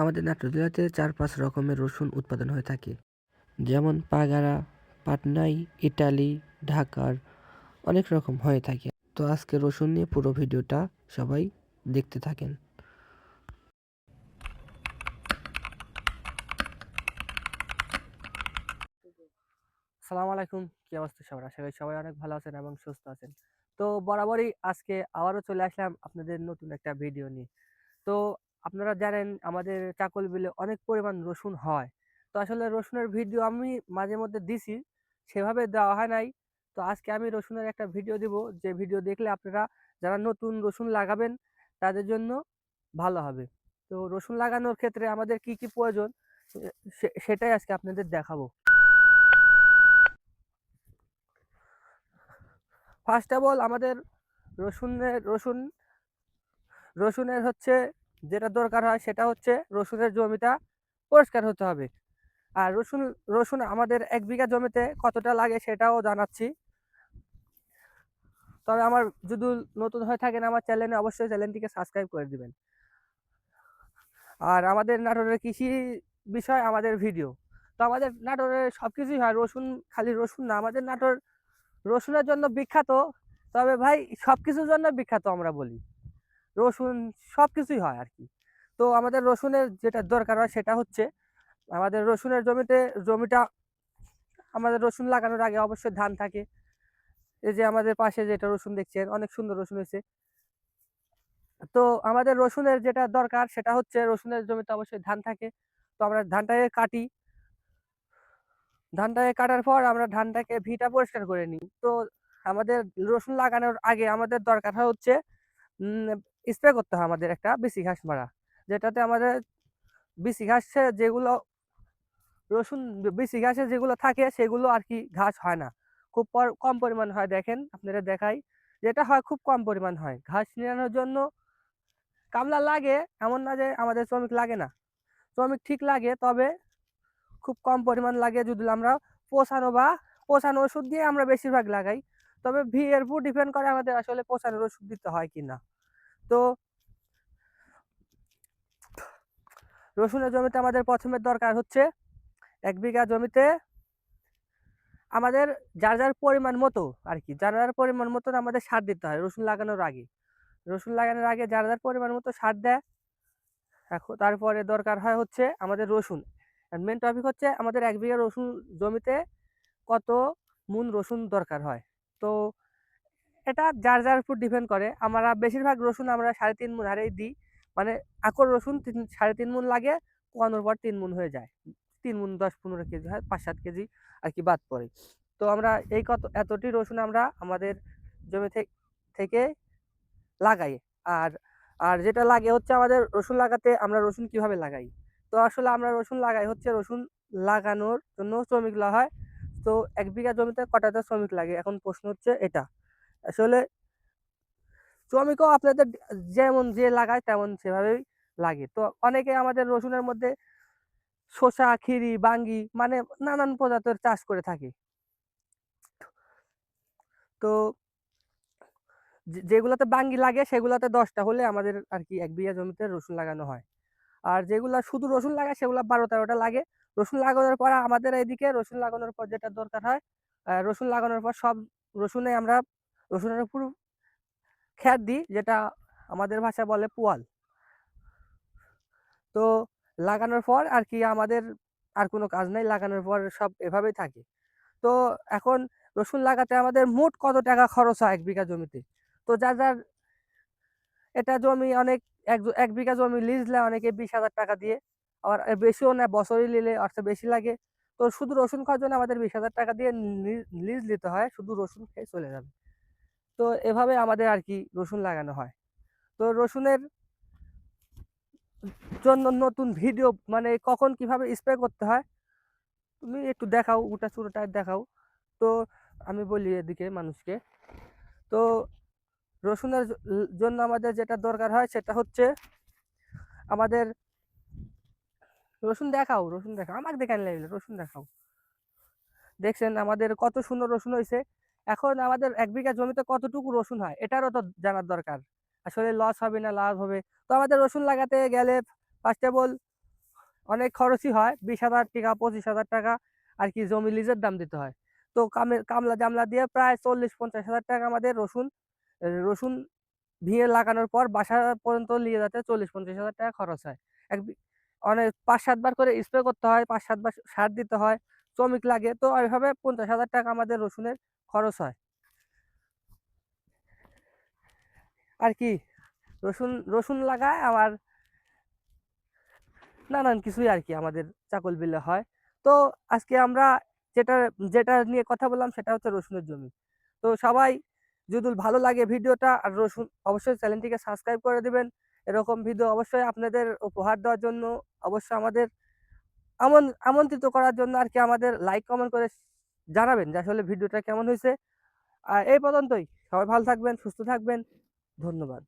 আমাদের নাটোর জেলাতে চার পাঁচ রকমের রসুন উৎপাদন হয়ে থাকে। যেমন পাগারা, পাটনাই, ইটালি, ঢাকার অনেক রকম হয়ে থাকে। তো আজকে রসুন নিয়ে পুরো ভিডিওটা সবাই দেখতে থাকেন। সালাম আলাইকুম, কি অবস্থা সবার? আশা করি সবাই অনেক ভালো আছেন এবং সুস্থ আছেন। তো বরাবরই আজকে আবারও চলে আসলাম আপনাদের নতুন একটা ভিডিও নিয়ে। তো আপনারা জানেন আমাদের চাকল বিলে অনেক পরিমাণ রসুন হয়। তো আসলে রসুনের ভিডিও আমি মাঝে মধ্যে দিছি, সেভাবে দেওয়া হয় নাই। তো আজকে আমি রসুনের একটা ভিডিও দিব, যে ভিডিও দেখলে আপনারা যারা নতুন রসুন লাগাবেন, তাদের জন্য ভালো হবে। তো রসুন লাগানোর ক্ষেত্রে আমাদের কি কি প্রয়োজন সেটাই আজকে আপনাদের দেখাবো। ফার্স্ট অফ অল আমাদের রসুনের, রসুন, রসুনের হচ্ছে যেটা দরকার হয় সেটা হচ্ছে রসুনের জমিটা পরিষ্কার হতে হবে। আর রসুন রসুন আমাদের এক বিঘা জমিতে কতটা লাগে সেটাও জানাচ্ছি। তবে আমার যদি নতুন হয়ে থাকেন আমার চ্যানেলে অবশ্যই চ্যানেলটিকে সাবস্ক্রাইব করে দিবেন। আর আমাদের নাটোরের কৃষি বিষয় আমাদের ভিডিও। তো আমাদের নাটোরে সব কিছুই হয়, রসুন, খালি রসুন না। আমাদের নাটোর রসুনের জন্য বিখ্যাত। তবে ভাই সব কিছুর জন্য বিখ্যাত আমরা বলি। রসুন সব কিছুই হয় আর কি তো আমাদের রসুনের যেটা দরকার হয় সেটা হচ্ছে, আমাদের রসুনের জমিতে, জমিটা, আমাদের রসুন লাগানোর আগে অবশ্যই ধান থাকে। এই যে আমাদের পাশে যেটা রসুন দেখছেন, অনেক সুন্দর রসুন হয়েছে। তো আমাদের রসুনের যেটা দরকার সেটা হচ্ছে রসুনের জমিতে অবশ্যই ধান থাকে। তো আমরা ধানটাকে কাটি। ধানটাকে কাটার পর আমরা ধানটাকে ভিটা পরিষ্কার করে নিই। তো আমাদের রসুন লাগানোর আগে আমাদের দরকার হচ্ছে স্প্রে করতে হয় আমাদের একটা বিসি ঘাস মারা। যেটাতে আমাদের বিসি ঘাসে যেগুলো, রসুন বিসি ঘাসে যেগুলো থাকে সেগুলো আর কি ঘাস হয় না। খুব কম পরিমাণ হয়, দেখেন আপনারা দেখাই। যেটা হয় খুব কম পরিমাণ হয়। ঘাস নিরানোর জন্য কামলা লাগে, এমন না যে আমাদের শ্রমিক লাগে না। শ্রমিক ঠিক লাগে, তবে খুব কম পরিমাণ লাগে যদি আমরা পোষানো বা পোষানো ওষুধ দিয়ে আমরা বেশিরভাগ লাগাই। তবে ভি এর উপর ডিপেন্ড করে আমাদের আসলে পোষানোর ওষুধ দিতে হয় কি না তো রসুনের জমিতে আমাদের প্রথমে দরকার হচ্ছে এক বিঘা জমিতে আমাদের যার যার পরিমাণ মতো আর কি, যার যার পরিমাণ মতো আমাদের সার দিতে হয় রসুন লাগানোর আগে। রসুন লাগানোর আগে যার যার পরিমাণ মতো সার দেয়, এখন তারপরে দরকার হয় হচ্ছে আমাদের রসুন। মেন টপিক হচ্ছে আমাদের এক বিঘা রসুন জমিতে কত মুন রসুন দরকার হয়। তো এটা যার যার উপর ডিপেন্ড করে। আমরা বেশিরভাগ রসুন আমরা সাড়ে তিন মুন হারেই দিই। মানে আকর রসুন তিন, সাড়ে তিন মুন লাগে, কোয়ানোর পর তিন মুন হয়ে যায়। তিন মুন, দশ, পনেরো কেজি হয়, পাঁচ, সাত কেজি আর কি বাদ পড়ে। তো আমরা এই কত, এতটি রসুন আমরা আমাদের জমি থেকে লাগাই। আর আর যেটা লাগে হচ্ছে আমাদের রসুন লাগাতে আমরা রসুন কীভাবে লাগাই? তো আসলে আমরা রসুন লাগাই হচ্ছে রসুন লাগানোর জন্য শ্রমিক হয়। তো এক বিঘা জমিতে কটাতে শ্রমিক লাগে? এখন প্রশ্ন হচ্ছে এটা। আসলে শ্রমিকও আপনাদের যেমন যে লাগায় তেমন সেভাবেই লাগে। তো অনেকে আমাদের রসুনের মধ্যে শসা খিরি বাঙ্গি মানে নানান প্রজাতির চাষ করে থাকে। তো যেগুলাতে বাঙ্গি লাগে সেগুলাতে দশটা হলে আমাদের আর কি এক বিঘা জমিতে রসুন লাগানো হয়। আর যেগুলা শুধু রসুন লাগায় সেগুলো বারো তেরোটা লাগে। রসুন লাগানোর পর আমাদের এইদিকে রসুন লাগানোর পর যেটা দরকার হয় রসুন লাগানোর পর সব রসুনে আমরা রসুনের উপর খ্যাত দিই, যেটা আমাদের ভাষায় বলে পোয়াল। তো লাগানোর পর আর কি আমাদের আর কোনো কাজ নেই, লাগানোর পর সব এভাবেই থাকে। তো এখন রসুন লাগাতে আমাদের মোট কত টাকা খরচ হয় এক বিঘা জমিতে? তো যার যার এটা জমি অনেক, এক এক বিঘা জমি লিজ নেয় অনেকে বিশ হাজার টাকা দিয়ে, আবার বেশিও নেয় বছরই নিলে অর্থ বেশি লাগে। তো শুধু রসুন খাওয়ার জন্য আমাদের বিশ হাজার টাকা দিয়ে লিজ নিতে হয়, শুধু রসুন খেয়ে চলে যাবে। তো এভাবে আমাদের আর কি রসুন লাগানো হয়। তো রসুনের জন্য নতুন ভিডিও মানে কখন কীভাবে স্প্রে করতে হয়, তুমি একটু দেখাও ওটা চুরোটা দেখাও। তো আমি বলি এদিকে মানুষকে। তো রসুনের জন্য আমাদের যেটা দরকার হয় সেটা হচ্ছে আমাদের রসুন দেখাও রসুন দেখাও। আমাকে দেখান লাগলে, রসুন দেখাও। দেখছেন আমাদের কত সুন্দর রসুন হয়েছে এখন আমাদের এক বিঘা জমিতে কতটুকু রসুন হয়? এটারও তো জানার দরকার। আসলে লস হবে না, লাভ হবে। তো আমাদের রসুন লাগাতে গেলে ফার্স্ট অফ অল অনেক খরচই হয়, বিশ হাজার টাকা, পঁচিশ হাজার টাকা আর কি জমি লিজের দাম দিতে হয়। তো কামে, কামলা জামলা দিয়ে প্রায় চল্লিশ, পঞ্চাশ হাজার টাকা আমাদের রসুন রসুন ভিয়ে লাগানোর পর বাসা পর্যন্ত নিয়ে যেতে চল্লিশ, পঞ্চাশ হাজার টাকা খরচ হয়। এক অনেক পাঁচ সাতবার করে স্প্রে করতে হয়, পাঁচ সাতবার সার দিতে হয়। শ্রমিক লাগে, তো ওইভাবে পঞ্চাশ হাজার টাকা আমাদের রসুনের খরচ হয়। আর কি, রসুন রসুন লাগায় আমার নানান কিছুই আর কি আমাদের চাকল বিলে হয়। তো আজকে আমরা যেটা যেটা নিয়ে কথা বললাম সেটা হচ্ছে রসুনের জমি। তো সবাই যদি ভালো লাগে ভিডিওটা, আর রসুন, অবশ্যই চ্যানেলটিকে সাবস্ক্রাইব করে দেবেন। এরকম ভিডিও অবশ্যই আপনাদের উপহার দেওয়ার জন্য অবশ্যই আমাদের আমন, আমন্ত্রিত করার জন্য আর কি আমাদের লাইক কমেন্ট করে জানাবেন যে আসলে ভিডিওটা কেমন হয়েছে। আর এই পর্যন্তই। সবাই ভালো থাকবেন, সুস্থ থাকবেন। ধন্যবাদ।